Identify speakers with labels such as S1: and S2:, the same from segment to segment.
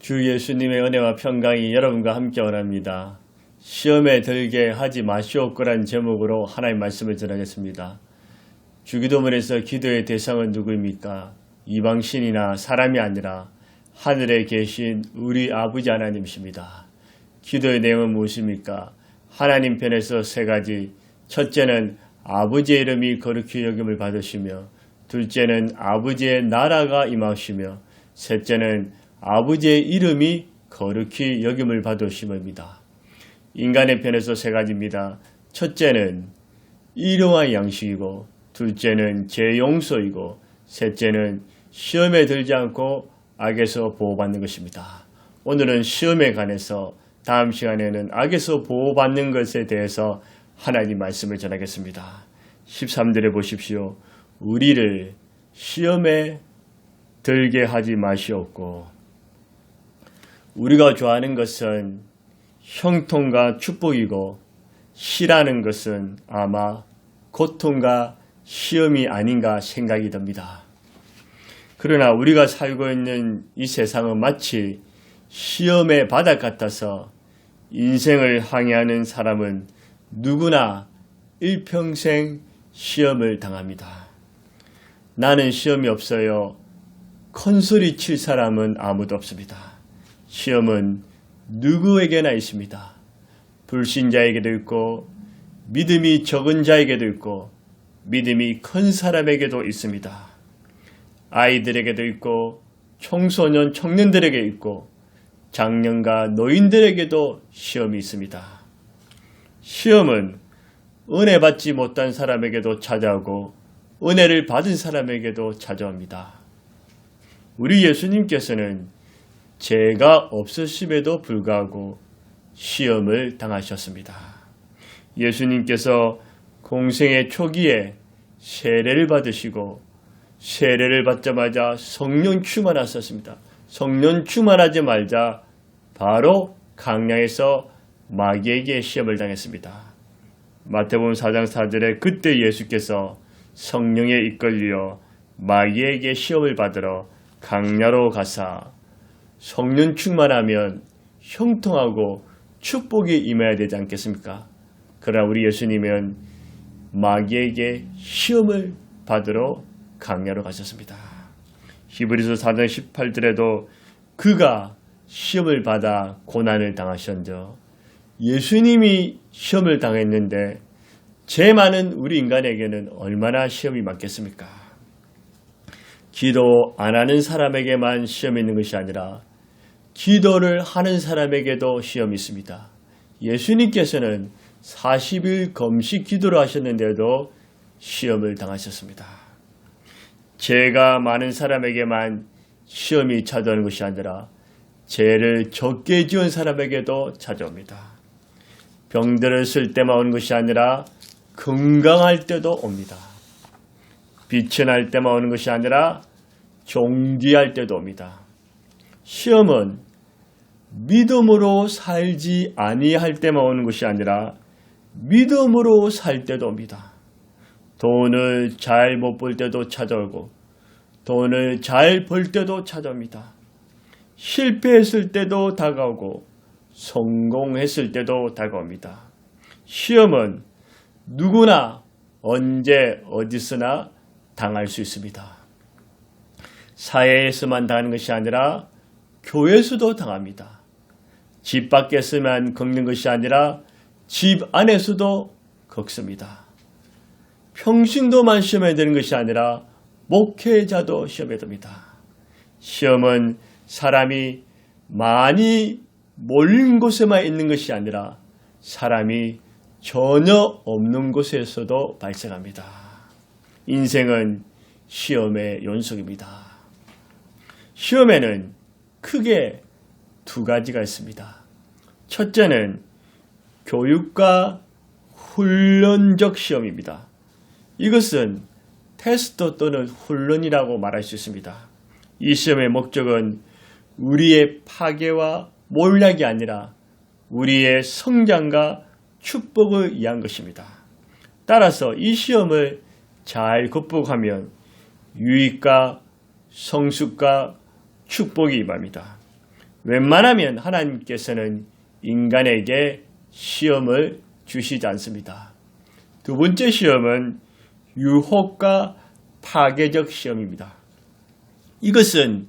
S1: 주 예수님의 은혜와 평강이 여러분과 함께 원합니다. 시험에 들게 하지 마시옵고란 제목으로 하나님 말씀을 전하겠습니다. 주기도문에서 기도의 대상은 누구입니까? 이방신이나 사람이 아니라 하늘에 계신 우리 아버지 하나님이십니다. 기도의 내용은 무엇입니까? 하나님 편에서 세 가지. 첫째는 아버지의 이름이 거룩히 여김을 받으시며, 둘째는 아버지의 나라가 임하시며, 셋째는 아버지의 이름이 거룩히 여김을 받으심입니다. 인간의 편에서 세 가지입니다. 첫째는 일용할 양식이고, 둘째는 재용서이고, 셋째는 시험에 들지 않고 악에서 보호받는 것입니다. 오늘은 시험에 관해서 다음 시간에는 악에서 보호받는 것에 대해서 하나님 말씀을 전하겠습니다. 13절에 보십시오. 우리를 시험에 들게 하지 마시옵고 우리가 좋아하는 것은 형통과 축복이고 싫어하는 것은 아마 고통과 시험이 아닌가 생각이 듭니다. 그러나 우리가 살고 있는 이 세상은 마치 시험의 바닥 같아서 인생을 항해하는 사람은 누구나 일평생 시험을 당합니다. 나는 시험이 없어요. 컨소리 칠 사람은 아무도 없습니다. 시험은 누구에게나 있습니다. 불신자에게도 있고, 믿음이 적은 자에게도 있고, 믿음이 큰 사람에게도 있습니다. 아이들에게도 있고, 청소년, 청년들에게 있고, 장년과 노인들에게도 시험이 있습니다. 시험은 은혜 받지 못한 사람에게도 찾아오고, 은혜를 받은 사람에게도 찾아옵니다. 우리 예수님께서는 죄가 없으심에도 불구하고 시험을 당하셨습니다. 예수님께서 공생의 초기에 세례를 받으시고 세례를 받자마자 성령 충만하셨습니다. 성령 충만하지 말자 바로 강량에서 마귀에게 시험을 당했습니다. 마태복음 4장 4절에 그때 예수께서 성령에 이끌려 마귀에게 시험을 받으러 강야로 가사 성령 충만하면 형통하고 축복이 임해야 되지 않겠습니까? 그러나 우리 예수님은 마귀에게 시험을 받으러 강야로 가셨습니다. 히브리서 4장 18절에도 그가 시험을 받아 고난을 당하셨죠. 예수님이 시험을 당했는데 죄 많은 우리 인간에게는 얼마나 시험이 많겠습니까? 기도 안 하는 사람에게만 시험이 있는 것이 아니라 기도를 하는 사람에게도 시험이 있습니다. 예수님께서는 40일 검식 기도를 하셨는데도 시험을 당하셨습니다. 죄가 많은 사람에게만 시험이 찾아오는 것이 아니라 죄를 적게 지은 사람에게도 찾아옵니다. 병들을 쓸 때만 오는 것이 아니라 건강할 때도 옵니다. 빛이 날 때만 오는 것이 아니라 종기할 때도 옵니다. 시험은 믿음으로 살지 아니할 때만 오는 것이 아니라 믿음으로 살 때도 옵니다. 돈을 잘 못 벌 때도 찾아오고 돈을 잘 벌 때도 찾아옵니다. 실패했을 때도 다가오고 성공했을 때도 다가옵니다. 시험은 누구나 언제 어디서나 당할 수 있습니다. 사회에서만 당하는 것이 아니라 교회에서도 당합니다. 집 밖에서만 겪는 것이 아니라 집 안에서도 겪습니다. 평신도만 시험에 드는 것이 아니라 목회자도 시험에 듭니다. 시험은 사람이 많이 몰린 곳에만 있는 것이 아니라 사람이 전혀 없는 곳에서도 발생합니다. 인생은 시험의 연속입니다. 시험에는 크게 두 가지가 있습니다. 첫째는 교육과 훈련적 시험입니다. 이것은 테스트 또는 훈련이라고 말할 수 있습니다. 이 시험의 목적은 우리의 파괴와 몰락이 아니라 우리의 성장과 축복을 위한 것입니다. 따라서 이 시험을 잘 극복하면 유익과 성숙과 축복이 임합니다. 웬만하면 하나님께서는 인간에게 시험을 주시지 않습니다. 두 번째 시험은 유혹과 파괴적 시험입니다. 이것은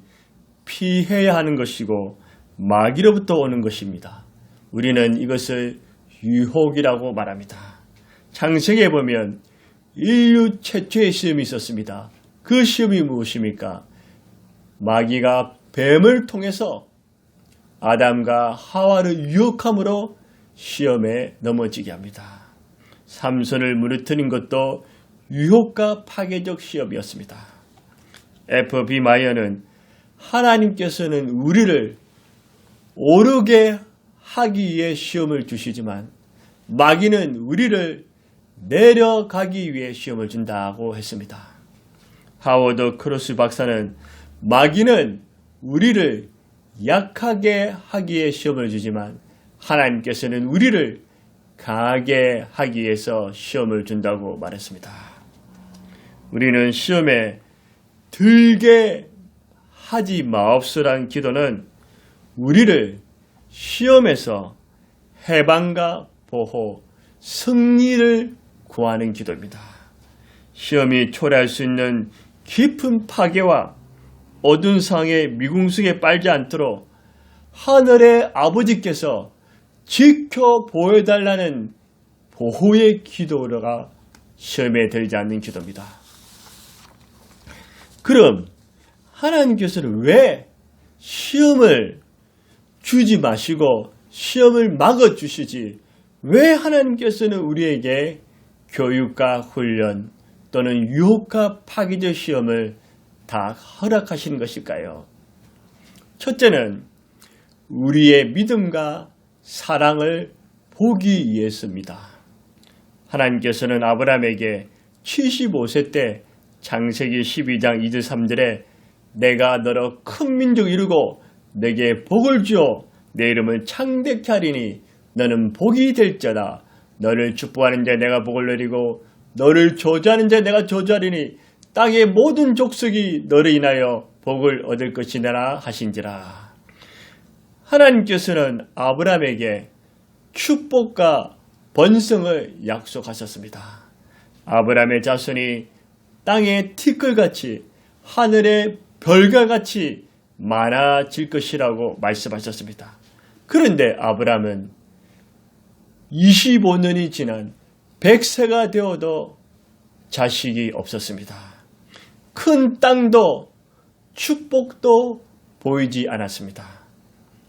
S1: 피해야 하는 것이고 마귀로부터 오는 것입니다. 우리는 이것을 유혹이라고 말합니다. 창세기에 보면 인류 최초의 시험이 있었습니다. 그 시험이 무엇입니까? 마귀가 뱀을 통해서 아담과 하와를 유혹함으로 시험에 넘어지게 합니다. 삼손을 무너뜨린 것도 유혹과 파괴적 시험이었습니다. F.B. 마이어는 하나님께서는 우리를 오르게 하기 위해 시험을 주시지만 마귀는 우리를 내려가기 위해 시험을 준다고 했습니다. 하워드 크로스 박사는 마귀는 우리를 약하게 하기 위해 시험을 주지만 하나님께서는 우리를 강하게 하기 위해서 시험을 준다고 말했습니다. 우리는 시험에 들게 하지 마옵소란 기도는 우리를 시험에서 해방과 보호, 승리를 구하는 기도입니다. 시험이 초래할 수 있는 깊은 파괴와 어두운 상의 미궁숙에 빨지 않도록 하늘의 아버지께서 지켜 보여 달라는 보호의 기도가 시험에 들지 않는 기도입니다. 그럼 하나님께서는 왜 시험을 주지 마시고 시험을 막아 주시지 왜 하나님께서는 우리에게 교육과 훈련 또는 유혹과 파괴적 시험을 다 허락하시는 것일까요? 첫째는 우리의 믿음과 사랑을 보기 위해서입니다. 하나님께서는 아브라함에게 75세 때 장세기 12장 2절 3절에 내가 너로 큰 민족 이루고 내게 복을 주어 내 이름을 창대케 하리니 너는 복이 될자다. 너를 축복하는 자 내가 복을 내리고 너를 저주하는 자 내가 저주하리니 땅의 모든 족속이 너를 인하여 복을 얻을 것이니라 하신지라. 하나님께서는 아브라함에게 축복과 번성을 약속하셨습니다. 아브라함의 자손이 땅의 티끌같이 하늘의 별과 같이 많아질 것이라고 말씀하셨습니다. 그런데 아브라함은 25년이 지난 100세가 되어도 자식이 없었습니다. 큰 땅도 축복도 보이지 않았습니다.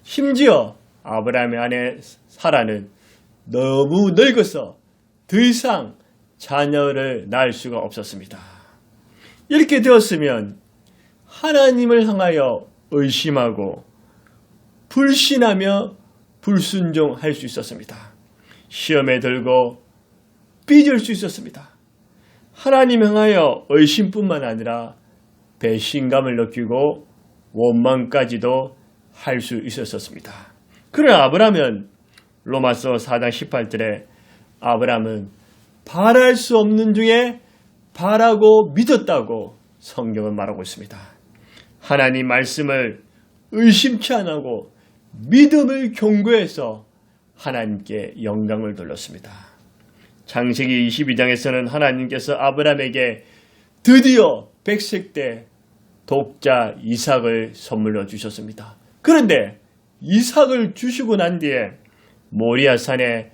S1: 심지어 아브라함의 아내 사라는 너무 늙어서 더 이상 자녀를 낳을 수가 없었습니다. 이렇게 되었으면 하나님을 향하여 의심하고 불신하며 불순종할 수 있었습니다. 시험에 들고 삐질 수 있었습니다. 하나님 향하여 의심뿐만 아니라 배신감을 느끼고 원망까지도 할 수 있었습니다. 그러나 아브라함은 로마서 4장 18절에 아브라함은 바랄 수 없는 중에 바라고 믿었다고 성경은 말하고 있습니다. 하나님 말씀을 의심치 않고 믿음을 경고해서 하나님께 영광을 돌렸습니다. 장세기 22장에서는 하나님께서 아브라함에게 드디어 백색 때 독자 이삭을 선물로 주셨습니다. 그런데 이삭을 주시고 난 뒤에 모리아 산에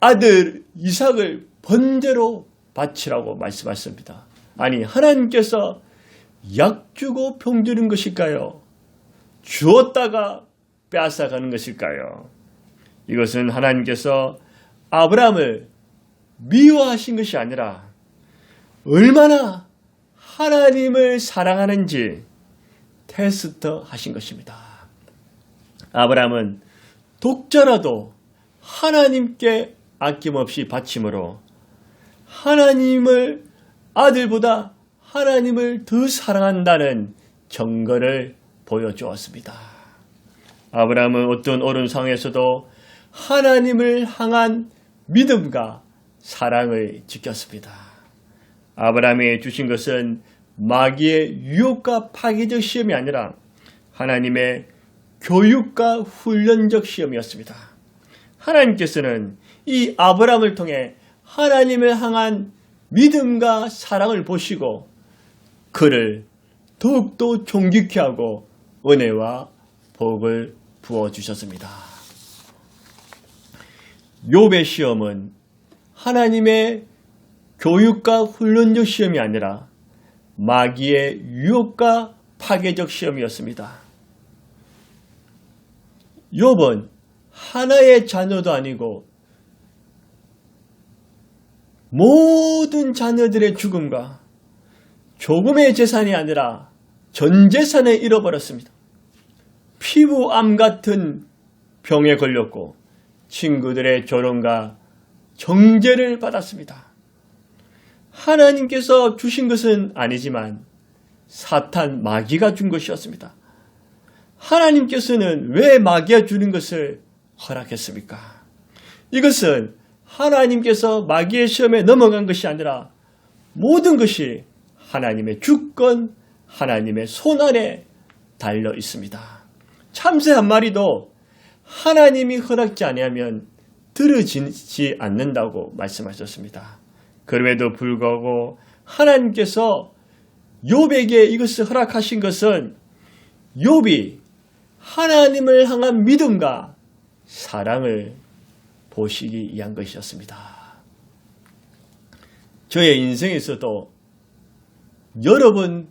S1: 아들 이삭을 번제로 바치라고 말씀하셨습니다. 아니 하나님께서 약 주고 병드는 것일까요? 주었다가 빼앗아가는 것일까요? 이것은 하나님께서 아브라함을 미워하신 것이 아니라 얼마나 하나님을 사랑하는지 테스트 하신 것입니다. 아브라함은 독자라도 하나님께 아낌없이 바침으로 하나님을 아들보다 하나님을 더 사랑한다는 증거를 보여주었습니다. 아브라함은 어떤 어려운 상황에서도 하나님을 향한 믿음과 사랑을 지켰습니다. 아브라함이 주신 것은 마귀의 유혹과 파괴적 시험이 아니라 하나님의 교육과 훈련적 시험이었습니다. 하나님께서는 이 아브라함을 통해 하나님을 향한 믿음과 사랑을 보시고 그를 더욱더 존귀케 하고 은혜와 복을 부어 주셨습니다. 욥의 시험은 하나님의 교육과 훈련적 시험이 아니라 마귀의 유혹과 파괴적 시험이었습니다. 욥은 하나의 자녀도 아니고 모든 자녀들의 죽음과 조금의 재산이 아니라 전 재산을 잃어버렸습니다. 피부암 같은 병에 걸렸고 친구들의 조롱과 정죄를 받았습니다. 하나님께서 주신 것은 아니지만 사탄 마귀가 준 것이었습니다. 하나님께서는 왜 마귀가 주는 것을 허락했습니까? 이것은 하나님께서 마귀의 시험에 넘어간 것이 아니라 모든 것이 하나님의 주권, 하나님의 손 안에 달려 있습니다. 참새 한 마리도 하나님이 허락지 아니하면 들어지지 않는다고 말씀하셨습니다. 그럼에도 불구하고 하나님께서 욥에게 이것을 허락하신 것은 욥이 하나님을 향한 믿음과 사랑을 보시기 위한 것이었습니다. 저의 인생에서도 여러 번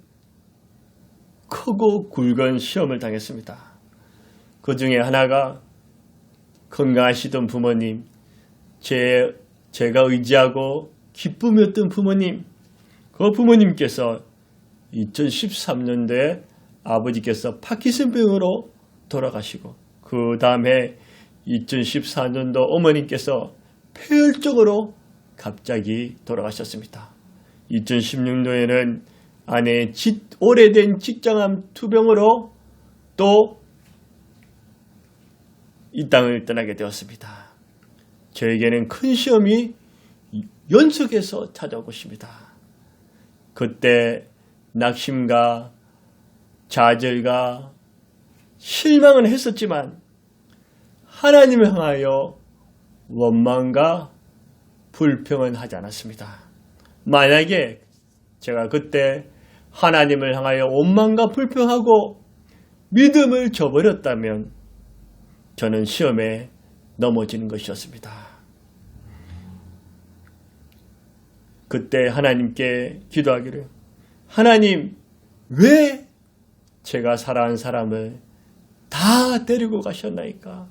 S1: 크고 굵은 시험을 당했습니다. 그 중에 하나가 건강하시던 부모님, 제, 제가 의지하고 기쁨이었던 부모님, 그 부모님께서 2013년도에 아버지께서 파키슨병으로 돌아가시고 그 다음에 2014년도 어머님께서 폐혈증으로 갑자기 돌아가셨습니다. 2016년도에는 아내의 직, 오래된 직장암 투병으로 또 이 땅을 떠나게 되었습니다. 저에게는 큰 시험이 연속해서 찾아오고 있습니다. 그때 낙심과 좌절과 실망은 했었지만 하나님을 향하여 원망과 불평은 하지 않았습니다. 만약에 제가 그때 하나님을 향하여 원망과 불평하고 믿음을 저버렸다면 저는 시험에 넘어지는 것이었습니다. 그때 하나님께 기도하기를 하나님 왜 제가 사랑한 사람을 다 데리고 가셨나이까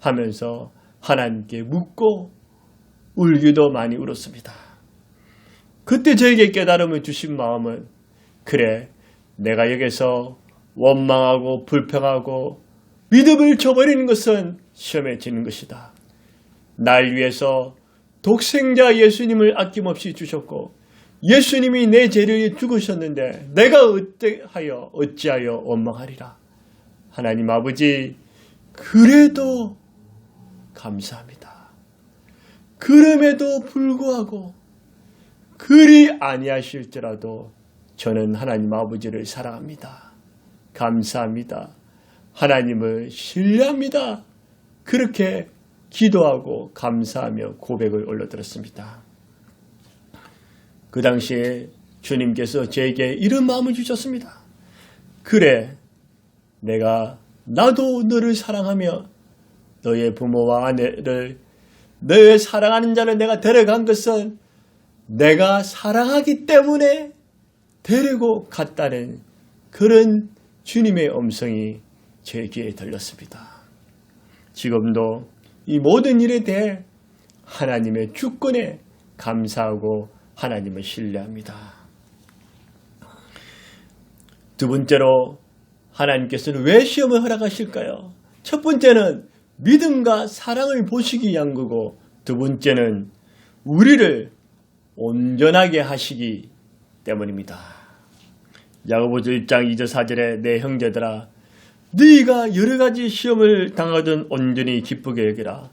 S1: 하면서 하나님께 묻고 울기도 많이 울었습니다. 그때 저에게 깨달음을 주신 마음은 그래 내가 여기서 원망하고 불평하고 믿음을 저버리는 것은 시험에 지는 것이다. 날 위해서 독생자 예수님을 아낌없이 주셨고 예수님이 내 죄를 죽으셨는데 내가 어찌하여 어찌하여 원망하리라. 하나님 아버지 그래도 감사합니다. 그럼에도 불구하고 그리 아니하실지라도 저는 하나님 아버지를 사랑합니다. 감사합니다. 하나님을 신뢰합니다. 그렇게 기도하고 감사하며 고백을 올려드렸습니다. 그 당시에 주님께서 제게 이런 마음을 주셨습니다. 그래, 내가 나도 너를 사랑하며 너의 부모와 아내를 너의 사랑하는 자를 내가 데려간 것은 내가 사랑하기 때문에 데리고 갔다는 그런 주님의 음성이 제 귀에 들렸습니다. 지금도 이 모든 일에 대해 하나님의 주권에 감사하고 하나님을 신뢰합니다. 두 번째로 하나님께서는 왜 시험을 허락하실까요? 첫 번째는 믿음과 사랑을 보시기 위한 거고 두 번째는 우리를 온전하게 하시기 때문입니다. 야고보서 1장 2절 4절에 내 형제들아 네가 여러 가지 시험을 당하던 온전히 기쁘게 여기라.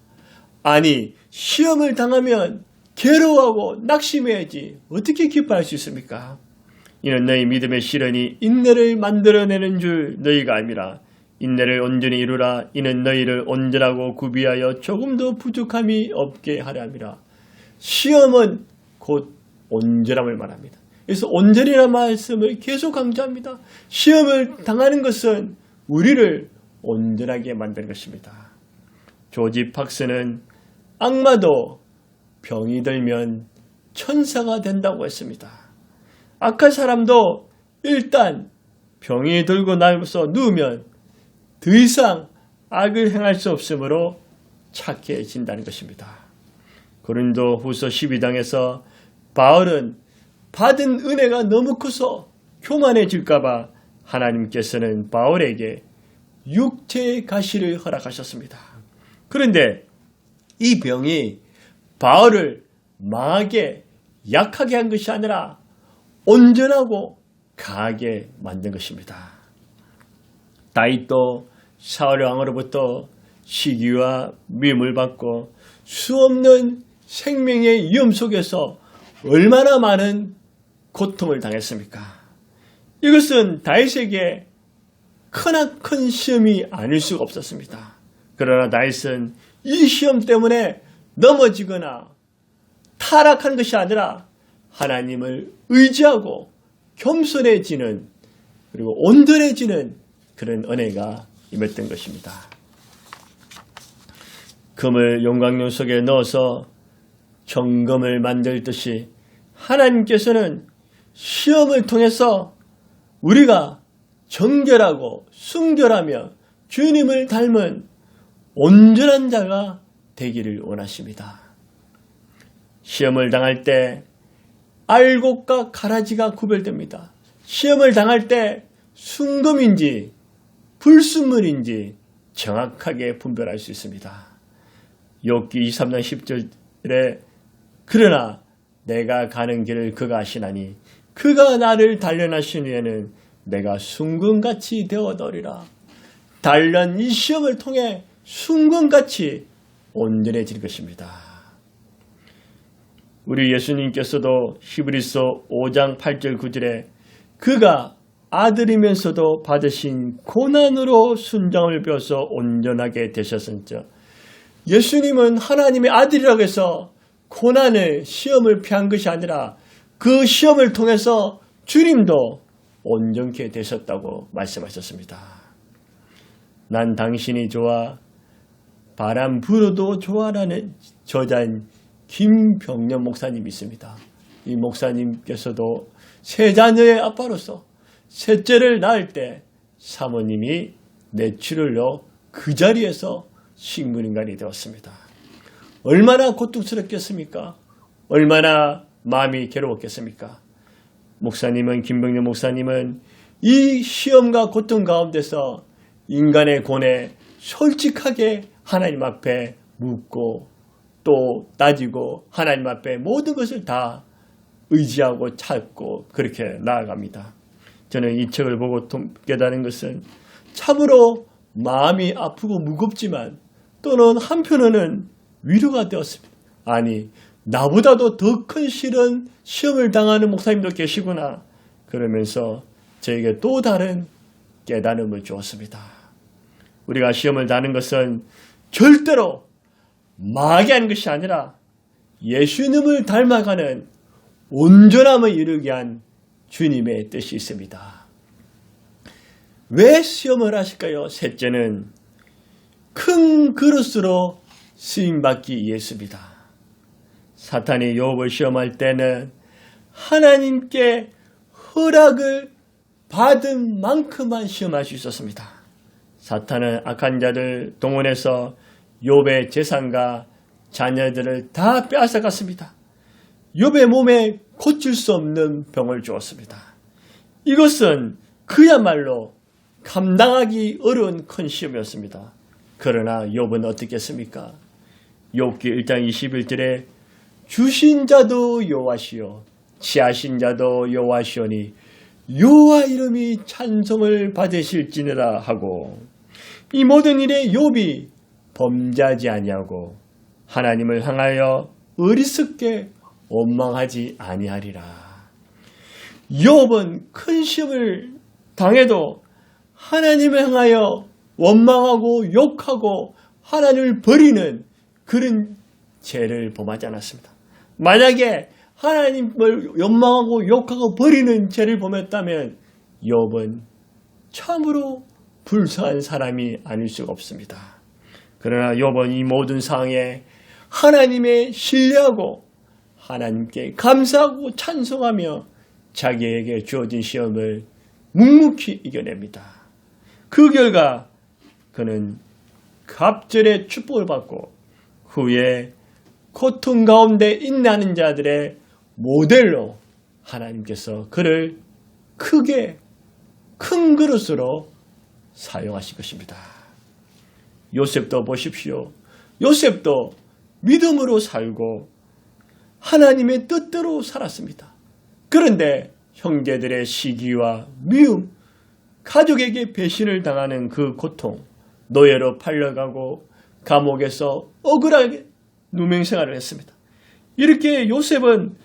S1: 아니 시험을 당하면 괴로워하고 낙심해야지 어떻게 기뻐할 수 있습니까? 이는 너희 믿음의 시련이 인내를 만들어내는 줄 너희가 알미라. 인내를 온전히 이루라 이는 너희를 온전하고 구비하여 조금도 부족함이 없게 하려 함이라. 시험은 곧 온전함을 말합니다. 그래서 온전이라는 말씀을 계속 강조합니다. 시험을 당하는 것은 우리를 온전하게 만드는 것입니다. 조지 팍스는 악마도 병이 들면 천사가 된다고 했습니다. 악한 사람도 일단 병이 들고 나서 누우면 더 이상 악을 행할 수 없으므로 착해진다는 것입니다. 고린도 후서 12장에서 바울은 받은 은혜가 너무 커서 교만해질까봐 하나님께서는 바울에게 육체의 가시를 허락하셨습니다. 그런데 이 병이 바울을 망하게 약하게 한 것이 아니라 온전하고 강하게 만든 것입니다. 다윗도 사울 왕으로부터 시기와 미움을 받고 수없는 생명의 위험 속에서 얼마나 많은 고통을 당했습니까? 이것은 다윗에게 크나큰 시험이 아닐 수가 없었습니다. 그러나 다윗은 이 시험 때문에 넘어지거나 타락한 것이 아니라 하나님을 의지하고 겸손해지는 그리고 온전해지는 그런 은혜가 임했던 것입니다. 금을 용광용 속에 넣어서 정금을 만들듯이 하나님께서는 시험을 통해서 우리가 정결하고 순결하며 주님을 닮은 온전한 자가 되기를 원하십니다. 시험을 당할 때 알곡과 가라지가 구별됩니다. 시험을 당할 때 순금인지 불순물인지 정확하게 분별할 수 있습니다. 욥기 23장 10절에 그러나 내가 가는 길을 그가 아시나니 그가 나를 단련하신 후에는 내가 순금같이 되어더리라. 단련 이 시험을 통해 순금같이 온전해질 것입니다. 우리 예수님께서도 히브리서 5장 8절 9절에 그가 아들이면서도 받으신 고난으로 순정을 배워서 온전하게 되셨은즉 예수님은 하나님의 아들이라고 해서 고난을 시험을 피한 것이 아니라 그 시험을 통해서 주님도 온전케 되셨다고 말씀하셨습니다. 난 당신이 좋아 바람 불어도 좋아라는 저자인 김병년 목사님이 있습니다. 이 목사님께서도 세 자녀의 아빠로서 셋째를 낳을 때 사모님이 뇌출혈로 그 자리에서 식물인간이 되었습니다. 얼마나 고통스럽겠습니까? 얼마나 마음이 괴로웠겠습니까? 목사님은 김병년 목사님은 이 시험과 고통 가운데서 인간의 고뇌 솔직하게 하나님 앞에 묻고 또 따지고 하나님 앞에 모든 것을 다 의지하고 찾고 그렇게 나아갑니다. 저는 이 책을 보고 깨달은 것은 참으로 마음이 아프고 무겁지만 또는 한편으로는 위로가 되었습니다. 아니, 나보다도 더 큰 실은 시험을 당하는 목사님도 계시구나. 그러면서 저에게 또 다른 깨달음을 주었습니다. 우리가 시험을 다는 것은 절대로 마귀한 것이 아니라 예수님을 닮아가는 온전함을 이루게 한 주님의 뜻이 있습니다. 왜 시험을 하실까요? 셋째는 큰 그릇으로 쓰임받기 위해서입니다. 사탄이 욥을 시험할 때는 하나님께 허락을 받은 만큼만 시험할 수 있었습니다. 사탄은 악한 자들 동원해서 욥의 재산과 자녀들을 다 빼앗아갔습니다. 욥의 몸에 고칠 수 없는 병을 주었습니다. 이것은 그야말로 감당하기 어려운 큰 시험이었습니다. 그러나 욥은 어떻겠습니까? 욥기 1장 21절에 주신 자도 여호와시요 지하신 자도 여호와시오니 여호와 이름이 찬송을 받으실지니라 하고 이 모든 일에 욥이 범죄하지 아니하고 하나님을 향하여 어리석게 원망하지 아니하리라. 욥은 큰 시험을 당해도 하나님을 향하여 원망하고 욕하고 하나님을 버리는 그런 죄를 범하지 않았습니다. 만약에 하나님을 원망하고 욕하고 버리는 죄를 범했다면 욥은 참으로 불쌍한 사람이 아닐 수가 없습니다. 그러나 욥은 이 모든 상황에 하나님의 신뢰하고 하나님께 감사하고 찬송하며 자기에게 주어진 시험을 묵묵히 이겨냅니다. 그 결과 그는 갑절의 축복을 받고 후에 고통 가운데 인내하는 자들의 모델로 하나님께서 그를 크게 큰 그릇으로 사용하신 것입니다. 요셉도 보십시오. 요셉도 믿음으로 살고 하나님의 뜻대로 살았습니다. 그런데 형제들의 시기와 미움, 가족에게 배신을 당하는 그 고통, 노예로 팔려가고 감옥에서 억울하게 누명 생활을 했습니다. 이렇게 요셉은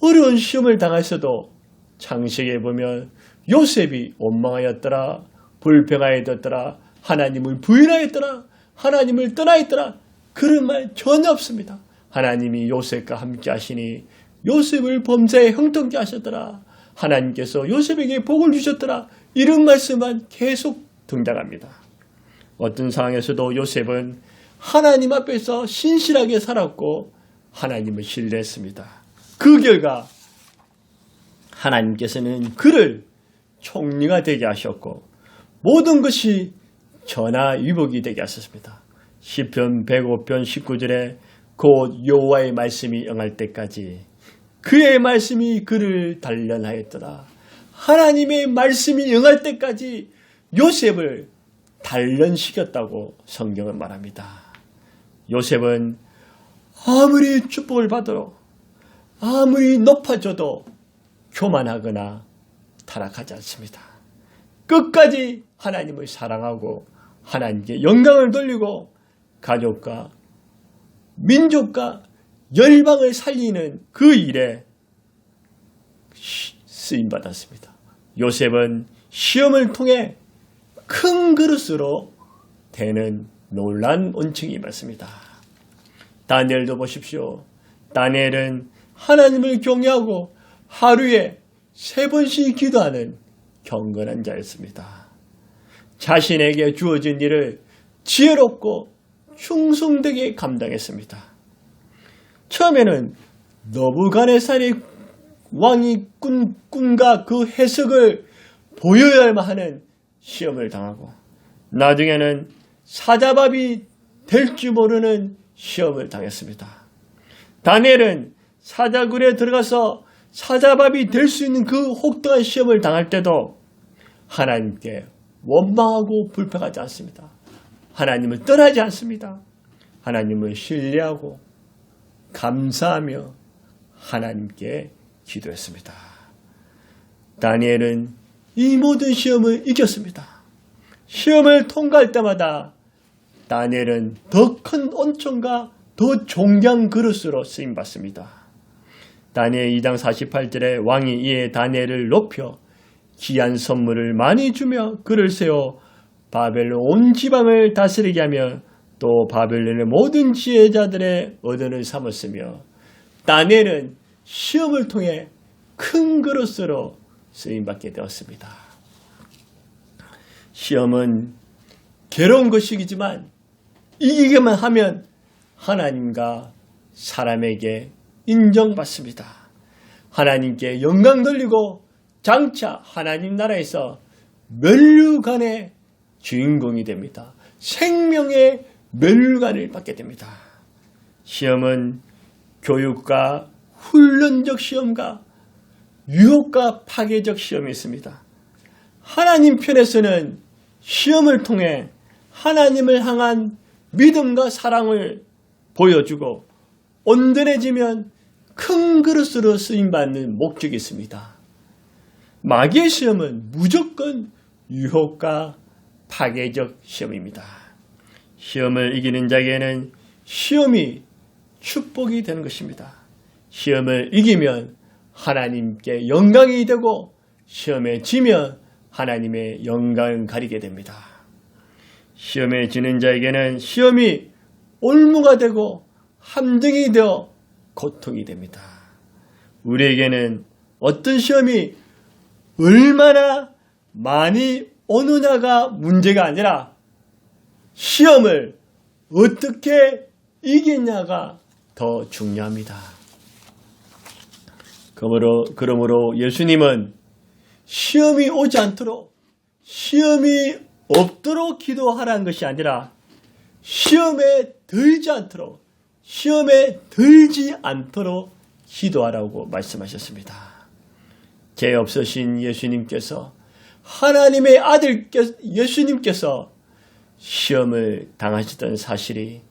S1: 어려운 시험을 당했어도 창세기에 보면 요셉이 원망하였더라, 불평하였더라, 하나님을 부인하였더라, 하나님을 떠나있더라, 그런 말 전혀 없습니다. 하나님이 요셉과 함께 하시니 요셉을 범죄에 형통케 하셨더라. 하나님께서 요셉에게 복을 주셨더라. 이런 말씀만 계속 등장합니다. 어떤 상황에서도 요셉은 하나님 앞에서 신실하게 살았고 하나님을 신뢰했습니다. 그 결과 하나님께서는 그를 총리가 되게 하셨고 모든 것이 전화위복이 되게 하셨습니다. 시편 105편 19절에 곧 여호와의 말씀이 영할 때까지 그의 말씀이 그를 단련하였더라. 하나님의 말씀이 영할 때까지 요셉을 단련시켰다고 성경은 말합니다. 요셉은 아무리 축복을 받아도 아무리 높아져도 교만하거나 타락하지 않습니다. 끝까지 하나님을 사랑하고 하나님께 영광을 돌리고 가족과 민족과 열방을 살리는 그 일에 쓰임 받았습니다. 요셉은 시험을 통해 큰 그릇으로 되는 놀란 온칭이 맞습니다. 다니엘도 보십시오. 다니엘은 하나님을 경외하고 하루에 세 번씩 기도하는 경건한 자였습니다. 자신에게 주어진 일을 지혜롭고 충성되게 감당했습니다. 처음에는 너부간의살이 왕이 꾼 꿈과 그 해석을 보여야만 하는 시험을 당하고 나중에는 사자밥이 될 줄 모르는 시험을 당했습니다. 다니엘은 사자굴에 들어가서 사자밥이 될 수 있는 그 혹독한 시험을 당할 때도 하나님께 원망하고 불평하지 않습니다. 하나님을 떠나지 않습니다. 하나님을 신뢰하고 감사하며 하나님께 기도했습니다. 다니엘은 이 모든 시험을 이겼습니다. 시험을 통과할 때마다 다니엘은 더 큰 온천과 더 종량 그릇으로 쓰임 받습니다. 다니엘 2장 48절에 왕이 이에 다니엘을 높여 귀한 선물을 많이 주며 그를 세워 바벨론 온 지방을 다스리게 하며 또 바벨론의 모든 지혜자들의 어른을 삼았으며 다니엘은 시험을 통해 큰 그릇으로 쓰임받게 되었습니다. 시험은 괴로운 것이지만 이기기만 하면 하나님과 사람에게 인정받습니다. 하나님께 영광 돌리고 장차 하나님 나라에서 멸류관의 주인공이 됩니다. 생명의 멸관을 받게 됩니다. 시험은 교육과 훈련적 시험과 유혹과 파괴적 시험이 있습니다. 하나님 편에서는 시험을 통해 하나님을 향한 믿음과 사랑을 보여주고 온전해지면 큰 그릇으로 쓰임받는 목적이 있습니다. 마귀의 시험은 무조건 유혹과 파괴적 시험입니다. 시험을 이기는 자에게는 시험이 축복이 되는 것입니다. 시험을 이기면 하나님께 영광이 되고 시험에 지면 하나님의 영광을 가리게 됩니다. 시험에 지는 자에게는 시험이 올무가 되고 함정이 되어 고통이 됩니다. 우리에게는 어떤 시험이 얼마나 많이 오느냐가 문제가 아니라 시험을 어떻게 이기냐가 더 중요합니다. 그러므로, 그러므로 예수님은 시험이 오지 않도록 시험이 없도록 기도하라는 것이 아니라 시험에 들지 않도록 시험에 들지 않도록 기도하라고 말씀하셨습니다. 죄 없으신 예수님께서 하나님의 아들 예수님께서 시험을 당하시던 사실이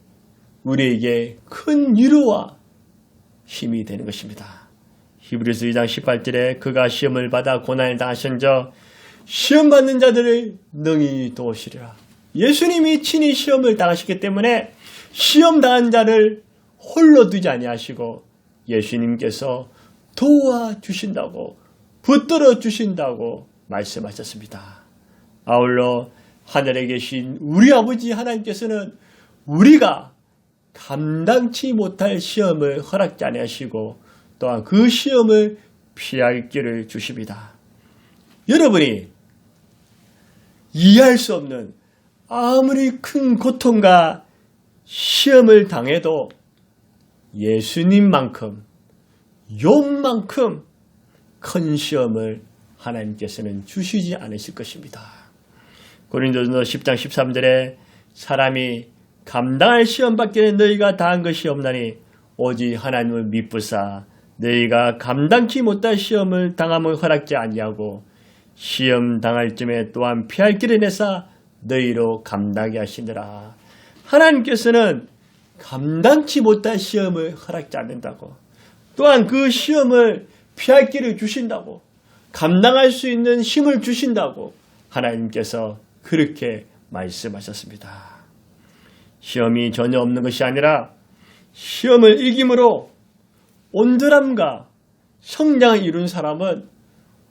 S1: 우리에게 큰 위로와 힘이 되는 것입니다. 히브리서 2장 18절에 그가 시험을 받아 고난을 당하신저 시험 받는 자들을 능히 도우시리라. 예수님이 친히 시험을 당하셨기 때문에 시험 당한 자를 홀로 두지 아니하시고 예수님께서 도와주신다고 붙들어 주신다고 말씀하셨습니다. 아울러 하늘에 계신 우리 아버지 하나님께서는 우리가 감당치 못할 시험을 허락지 아니하시고 또한 그 시험을 피할 길을 주십니다. 여러분이 이해할 수 없는 아무리 큰 고통과 시험을 당해도 예수님만큼 욥만큼 큰 시험을 하나님께서는 주시지 않으실 것입니다. 고린도전서 10장 13절에 사람이 감당할 시험 밖에 너희가 다한 것이 없나니 오직 하나님을 믿부사 너희가 감당치 못할 시험을 당함을 허락지 아니하고 시험 당할 쯤에 또한 피할 길을 내사 너희로 감당하게 하시느라. 하나님께서는 감당치 못할 시험을 허락지 않는다고. 또한 그 시험을 피할 길을 주신다고. 감당할 수 있는 힘을 주신다고 하나님께서 그렇게 말씀하셨습니다. 시험이 전혀 없는 것이 아니라 시험을 이김으로 온전함과 성장을 이룬 사람은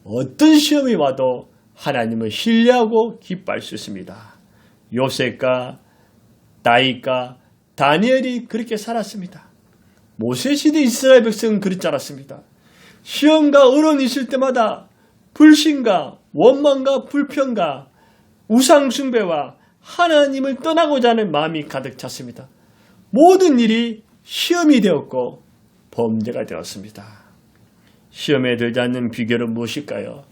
S1: 어떤 시험이 와도 하나님을 신뢰하고 기뻐할 수 있습니다. 요셉과 다윗과 다니엘이 그렇게 살았습니다. 모세 시대 이스라엘 백성은 그렇지 않았습니다. 시험과 어려움이 있을 때마다 불신과 원망과 불평과 우상숭배와 하나님을 떠나고자 하는 마음이 가득 찼습니다. 모든 일이 시험이 되었고 범죄가 되었습니다. 시험에 들지 않는 비결은 무엇일까요?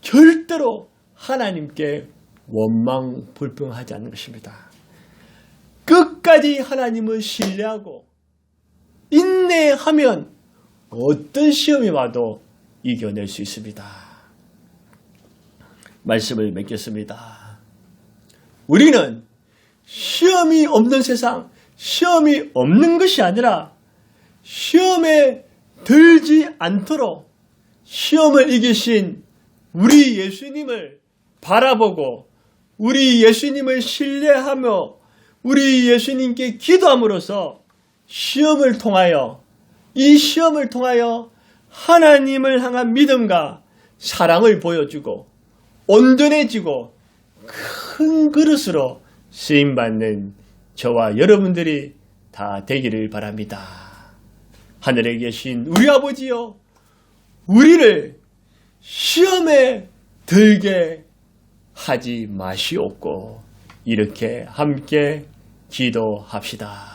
S1: 절대로 하나님께 원망 불평하지 않는 것입니다. 끝까지 하나님을 신뢰하고 인내하면 어떤 시험이 와도 이겨낼 수 있습니다. 말씀을 맺겠습니다. 우리는 시험이 없는 세상, 시험이 없는 것이 아니라 시험에 들지 않도록 시험을 이기신 우리 예수님을 바라보고 우리 예수님을 신뢰하며 우리 예수님께 기도함으로써 시험을 통하여 이 시험을 통하여 하나님을 향한 믿음과 사랑을 보여주고 온전해지고 큰 그릇으로 쓰임 받는 저와 여러분들이 다 되기를 바랍니다. 하늘에 계신 우리 아버지여, 우리를 시험에 들게 하지 마시옵고, 이렇게 함께 기도합시다.